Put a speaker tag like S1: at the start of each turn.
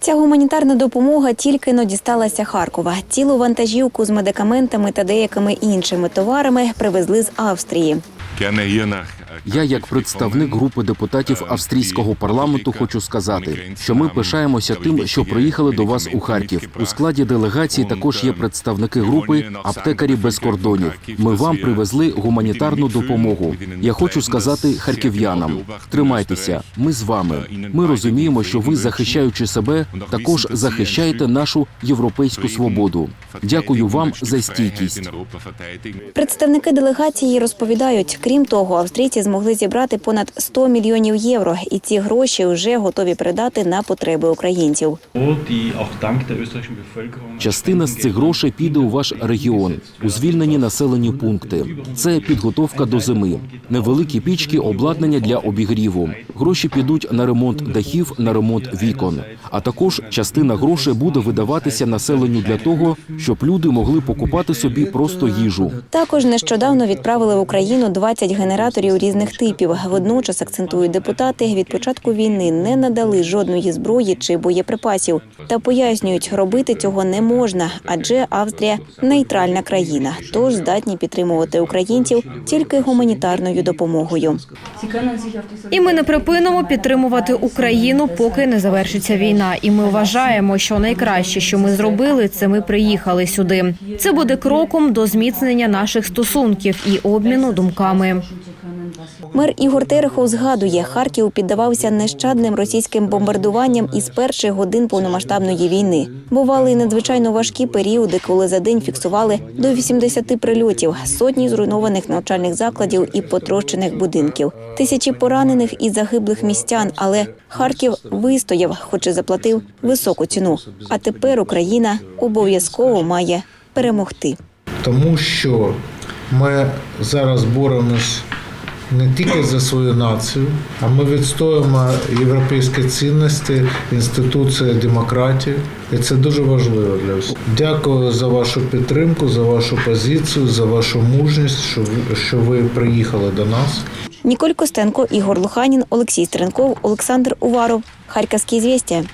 S1: Ця гуманітарна допомога тільки но дісталася Харкова. Цілу вантажівку з медикаментами та деякими іншими товарами привезли з Австрії.
S2: Я не є nach
S3: Я, як представник групи депутатів австрійського парламенту, хочу сказати, що ми пишаємося тим, що приїхали до вас у Харків. У складі делегації також є представники групи аптекарі без кордонів. Ми вам привезли гуманітарну допомогу. Я хочу сказати харків'янам: тримайтеся, ми з вами. Ми розуміємо, що ви, захищаючи себе, також захищаєте нашу європейську свободу. Дякую вам за стійкість.
S1: Представники делегації розповідають, крім того, австрійці змогли зібрати понад 100 мільйонів євро, і ці гроші вже готові передати на потреби українців.
S3: Частина з цих грошей піде у ваш регіон, у звільнені населені пункти. Це підготовка до зими, невеликі пічки, обладнання для обігріву. Гроші підуть на ремонт дахів, на ремонт вікон. А також частина грошей буде видаватися населенню для того, щоб люди могли покупати собі просто їжу.
S1: Також нещодавно відправили в Україну 20 генераторів різних типів. Водночас акцентують депутати, від початку війни не надали жодної зброї чи боєприпасів. Та пояснюють, робити цього не можна, адже Австрія нейтральна країна, тож здатні підтримувати українців тільки гуманітарною допомогою.
S4: І ми не припинимо підтримувати Україну, поки не завершиться війна. І ми вважаємо, що найкраще, що ми зробили, це ми приїхали сюди. Це буде кроком до зміцнення наших стосунків і обміну думками.
S1: Мер Ігор Терехов згадує, Харків піддавався нещадним російським бомбардуванням із перших годин повномасштабної війни. Бували надзвичайно важкі періоди, коли за день фіксували до 80 прильотів, сотні зруйнованих навчальних закладів і потрощених будинків, тисячі поранених і загиблих містян. Але Харків вистояв, хоч і заплатив високу ціну. А тепер Україна обов'язково має перемогти.
S5: тому що ми зараз боремось не тільки за свою націю, а ми відстоюємо європейські цінності, інституції демократії. І це дуже важливо для всіх. Дякую за вашу підтримку, за вашу позицію, за вашу мужність, що ви, що ви приїхали до нас.
S1: Ніколь Костенко, Ігор Луханін, Олексій Стренков, Олександр Уваров. Харківські звістя.